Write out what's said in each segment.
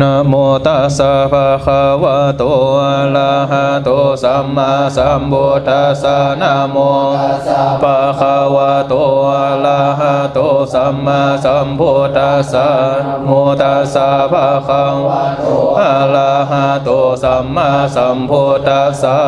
นะโมตัสสะภะคะวะโตอะระหะโตสัมมาสัมพุทธัสสะนะโมตัสสะภะคะวะโตอะระหะโตสัมมาสัมพุทธัสสะนะโมตัสสะภะคะวะโตอะระหะโตสัมมาสัมพุทธัสสะ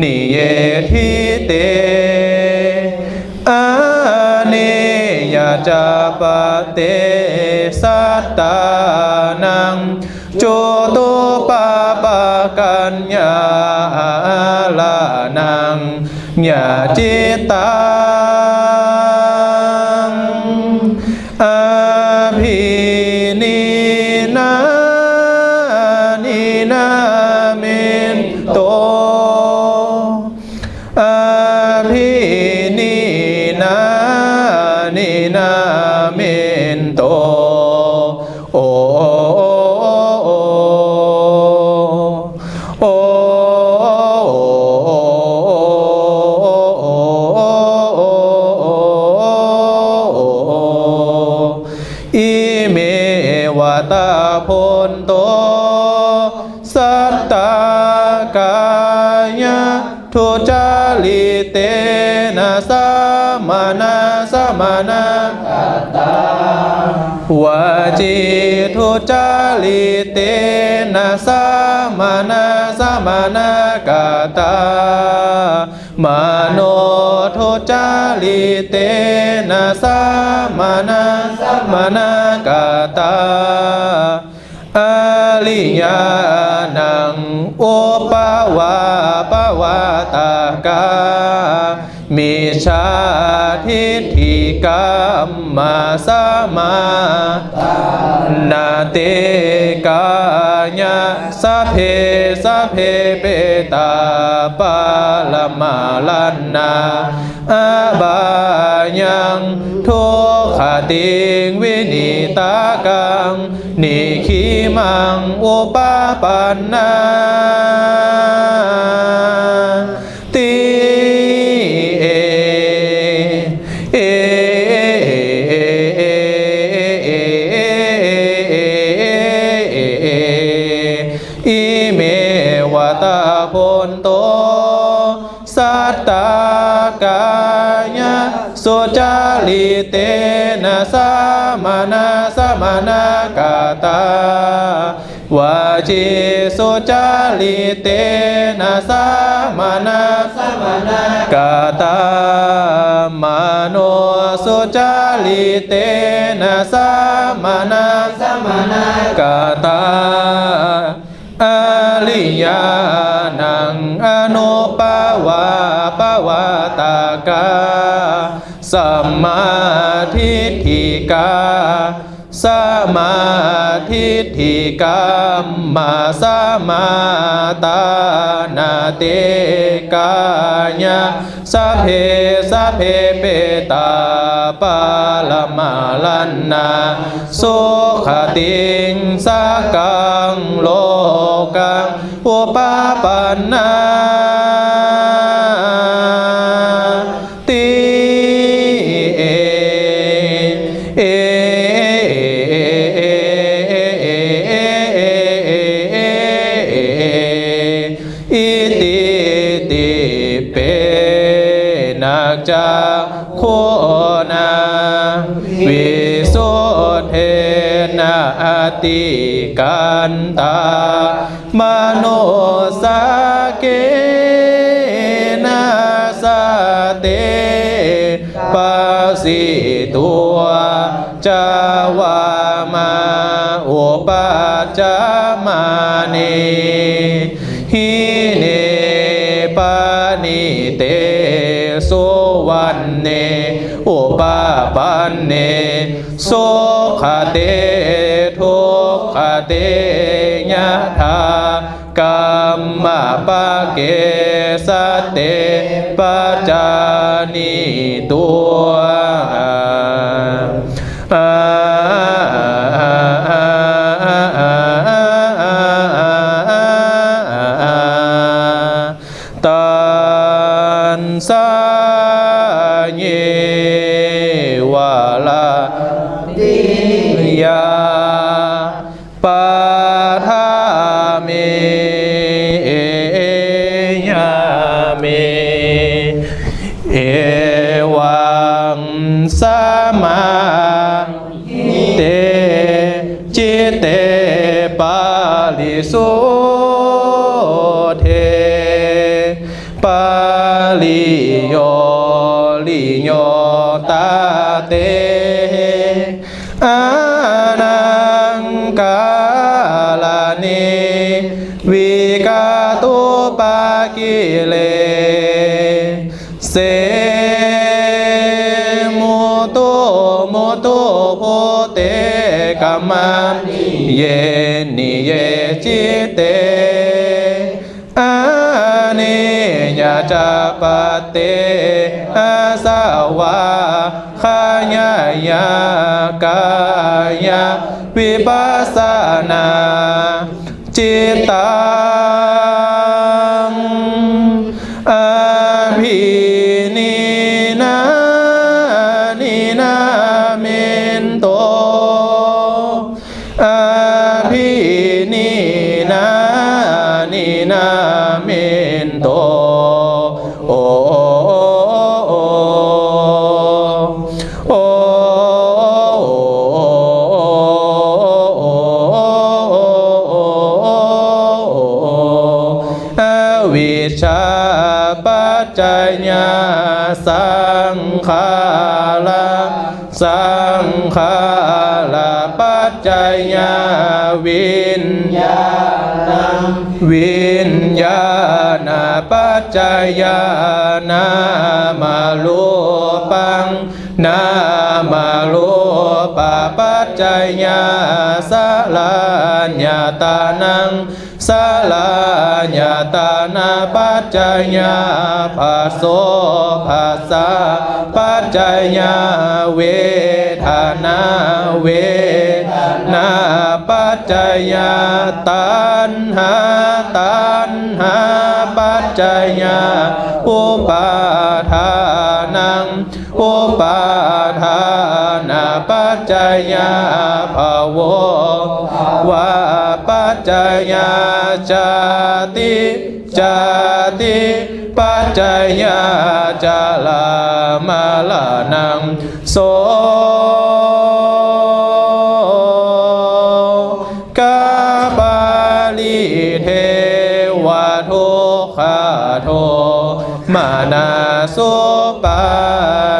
นิเยทิเตอาเนยาจาปเตสัตตานังโจโตปาปะกัญญาลานังญาจิตา สัตตากายะทุจาลิเตนะสัมมานาสัมมานากัตตาวาจิทุจาลิเตนะสัมมานาสัมมานากัตตามโนทุจาลิเตนะสัมมานาสัมมานากัตตา อาลิยานังโอปาวาปาวาตากามิชาทิฏฐิกรรมมาสมานาเตกา ยะสะเพสะเพเปตาปาลมาลันนาอาบายังทุกขติงวินิตากังนิคีมังอุปาปันนา สุจาลิเตนะสัมานาสัมานากาตาวาจิสุจาลิเตนะสัมานาสัมานากาตามโนสุจาลิเตนะสัมานาสัมานากาตาอาลิยานังอนุปาวาปวาตากา สัมมาทิฏฐิกาสมาทิฏฐิกามมาสมาตานาเตกายะสัพเพสัพเพเปตาปาลมาลันนาสุขติงสักังโลกังอุปปันนา จาโคนาวิสุทเทนะอติกันตามโนสาเกนะสาเตปัสสิตัวจาวามาอุปาจามาเนหิเนปานิเต อุปาปันเนสุขเตทุกขเตยะธากรรมปะเกสเตปัจจานิตัว ตาเตอานังกาลานิวิกาตุปากิเลเสมุตุมุตุโพเตกัมมันเยนิเยจิเต จาปเตอาสาวาขายายากายวิปัสสนาจิตตา สังขาราสังขาราปัจจญาวิญญาณังวิญญาณปัจจญานามาลูปังนามาลูปปัจจญาสลาญาตานัง สลาญาตานาปัจจญาภาโสภาษาปัจจญาเวทนาเวทนาปัจจญาตัณหาตัณหาปัจจญาอุปาทานังอุปาทานา ปัจจยาภาววาปัจจยาจาติจาติปัจจยาจาลามาลานังโสกาบาลิเทวะโทคาโทมานาสุปั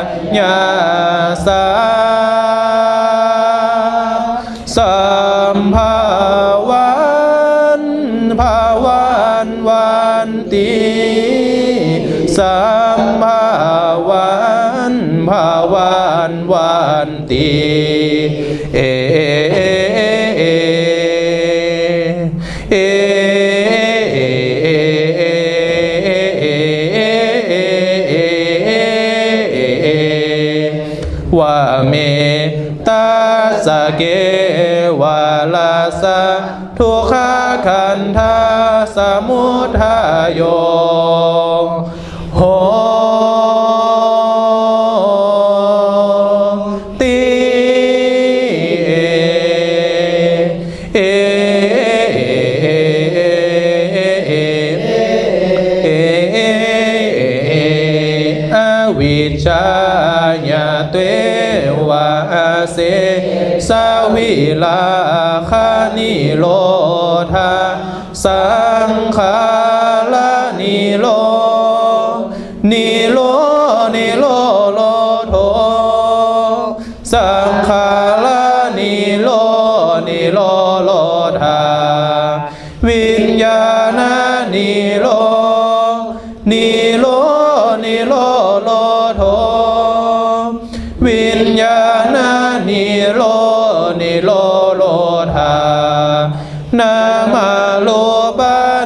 ญญาสา สามภาวันภาวันวันตีเอเอเอเอเอว่เมตสเกวลาสะทุขาคันธาสมุทายง ชายาเตวาเสสาวิลาคานิโลธาสังขา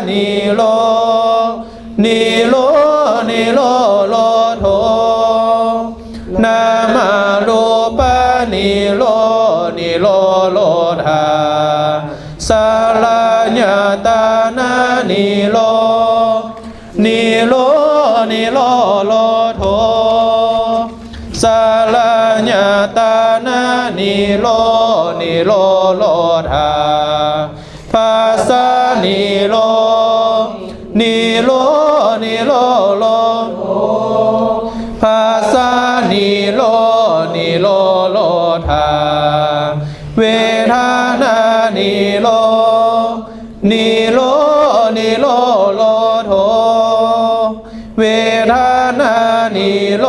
นิโรนิโรนิโรโลโทนามาโลปานิโรนิโรโลธาสลาญาตานานิโรนิโรนิโรโลโทสลาญาตานานิโรนิโรโลธาภาษานี โลนิโรนิโรโลโท เวทนานิโร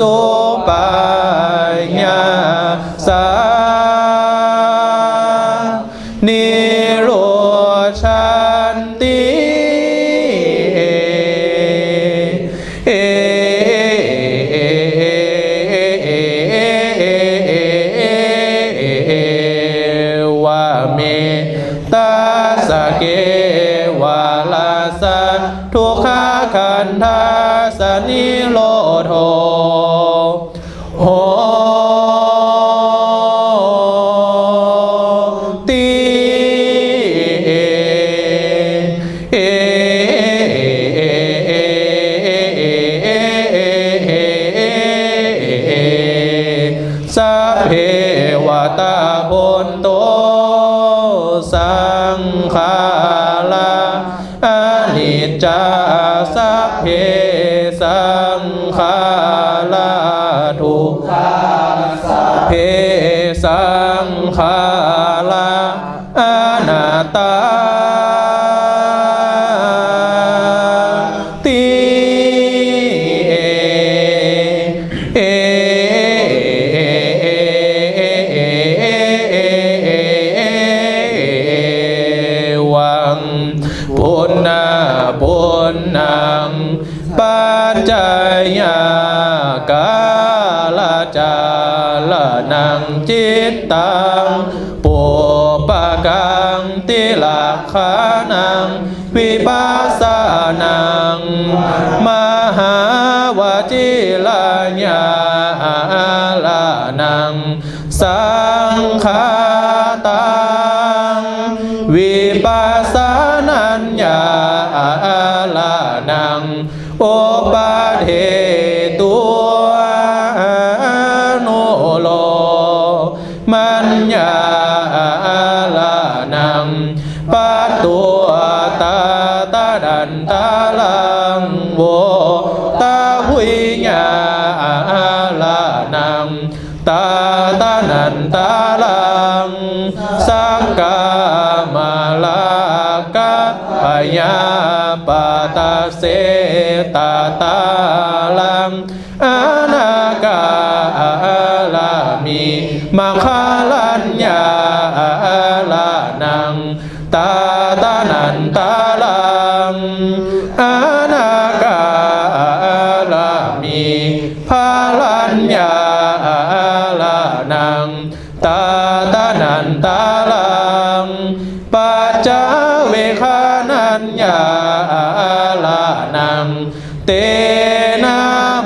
corazón. ตตังปุปกังติลาขานัง วิปัสสานัง มหาวจิลาญาลานัง สังฆาตัง วิปัสสานัญญาลานังโอปาเท ดันตาลังโวตาหุยญาลานังตาตานันตาลังสักกามาลากะพยาปตาเสตาตาลังอานากาลามีมาคาลัญญาลานังตาตานันตา อานากาลามีพาลัญญาลานังตาตานันตาลังปัจจาเวคานัญญาลานังเตนะ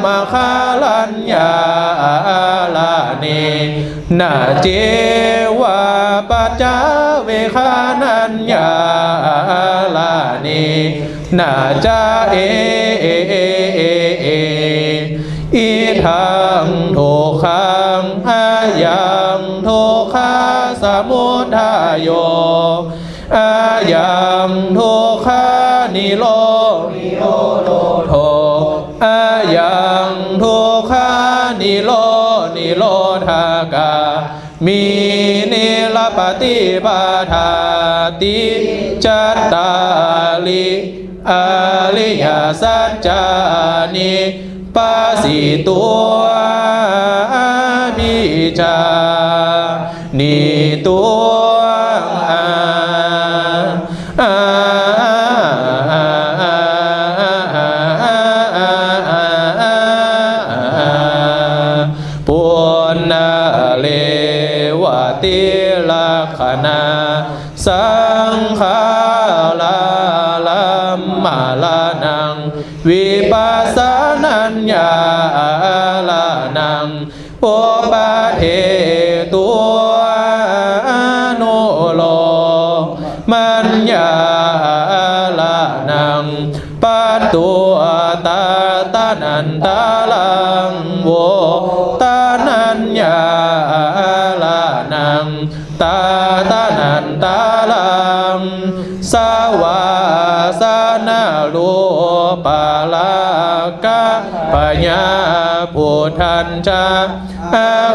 มาคาลัญญาลาเนนาเจวะปัจจาเวคานัญญาลาเน นาจาเอเอเอเอเออีทังโทคังอายังโทคาสมุทายโยอายังโทคานิโรนิโรโทอายังโทคานิโรนิโรธากามีนิลปฏิปทาติจัตตาลิ อาลิยสัจจานิปัสสิตัวมิจานิตัว โอปาเทตัวโนโลมัญญาลานังปัตตัวตาตานันตาลังโวตานัญญาลานังตาตานันตาลังสาวาสนาโล ปาลากะปัญญาพุทธัญจา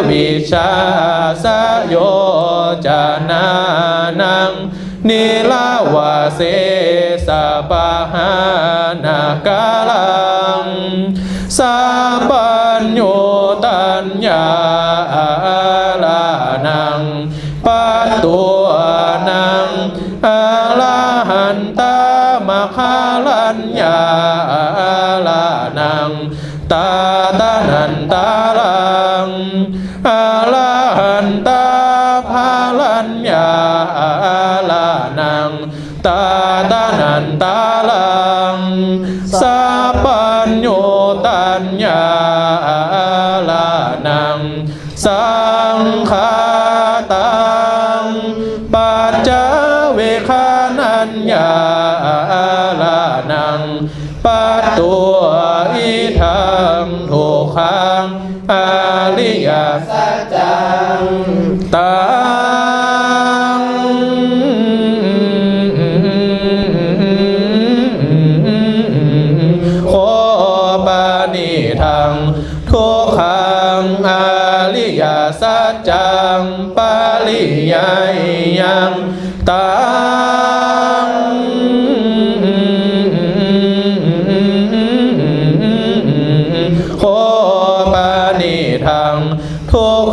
วิชาสโยจานานัง นิลาวาเสสะปะหานากาลังสัพพัญโยตัญญาลานัง ญญาลานังตาตานันตาลังอาลาหันตาภาลัญญาลานังตาตานันตาลังสา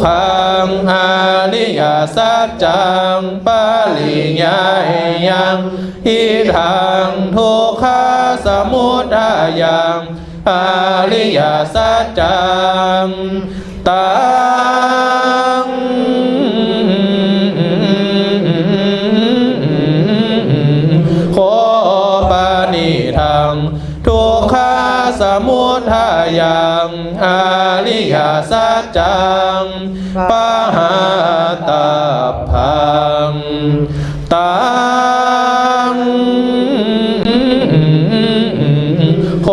ขังอาลิยสัจจังปาลิยายังอิทังทุกขาสมุทัยังอาลิยสัจจังตัง ยยังอาริยสัจจังปะหาตาพังตังโค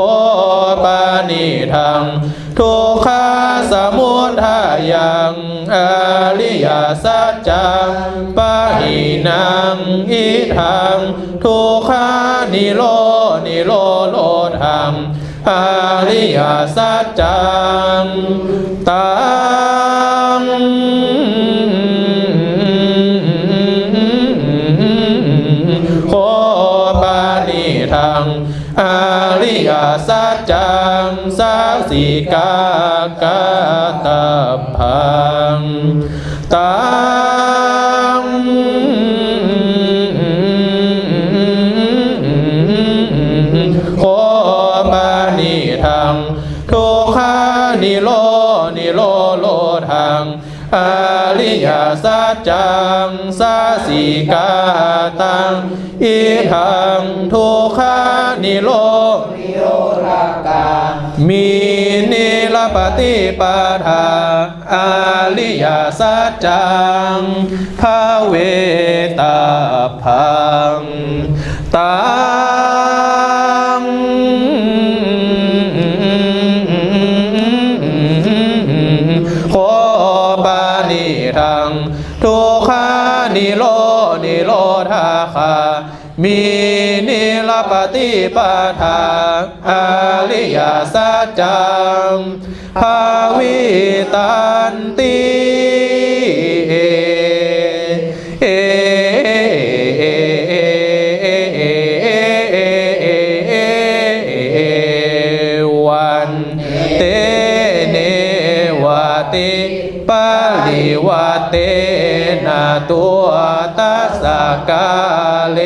ปานิทังทุกขาสมุทัยังอาริยสัจจังปะหินังอิทังทุกขานิโรนิโรโลทัง อริยสัจจังตังโคปานิทังอริยสัจจังสัสิกากาตาพังตัง ยสัจจังสัสสิกาตังอิทังทุกขานิโรนิโรธากามีนิรปฏิปทาอาลิยสัจจังภาเวตาพังตัง ปฏิปทาอาริยสัจจังภาวิตันติ ปาลิวเตนะตัวตัสกาเล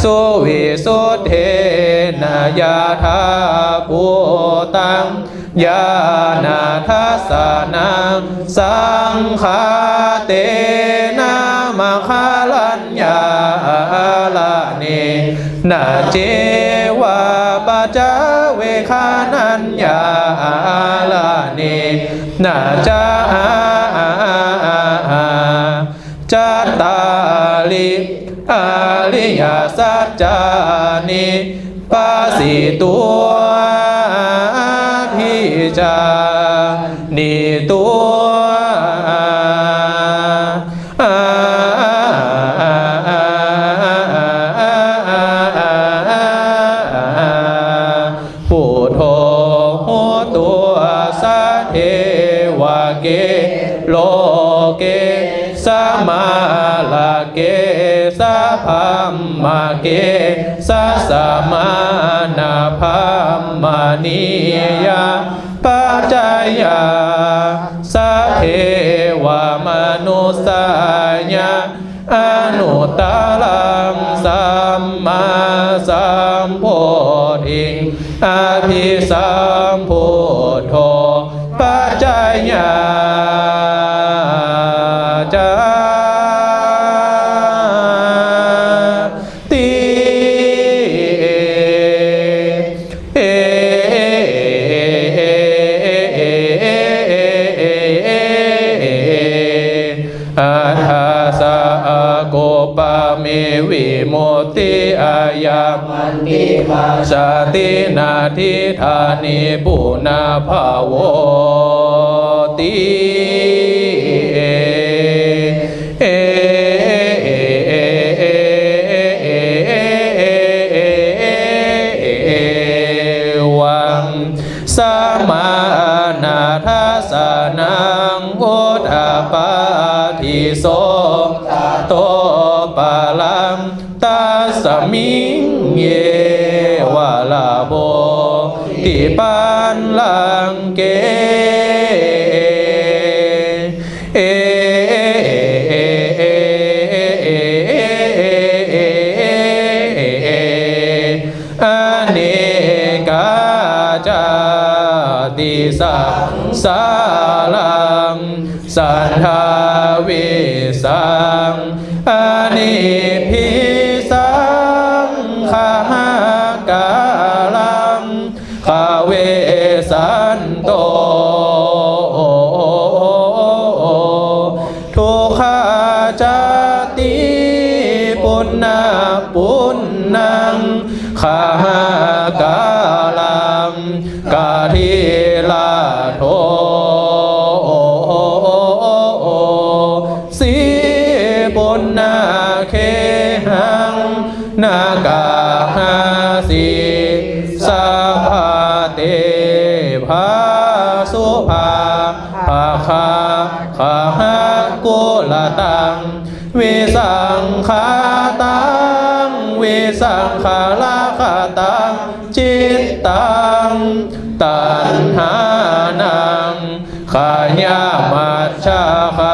สุวิสุเทนะยาธาภูตังยานาทัสนังสังฆาเตนะมะคาลัญญาลาเนนาเจวาปะจาเวคานัญญาลาเน นาจาจัตตาลิอาลิยาสัจจานิปัสสิตัวพิจา มาเกสัสะมานาพัมมานิยาปัจจายาสัพเพวมนุสายาอนุตตรังสัมมาสัมโพธิอภิสัม ติอายามันติมาสตินาทิธานิปุนาภาวติ ลังเก ขาหากาลัมกาทิลาโทสีปุณนาเคหังนากาหาสีสัพพะเตภาสุภาภาคาขาหากุลตังวิสังขา วิสังขาลาคาตังจิตตังตัณหานังขายามัชชาคา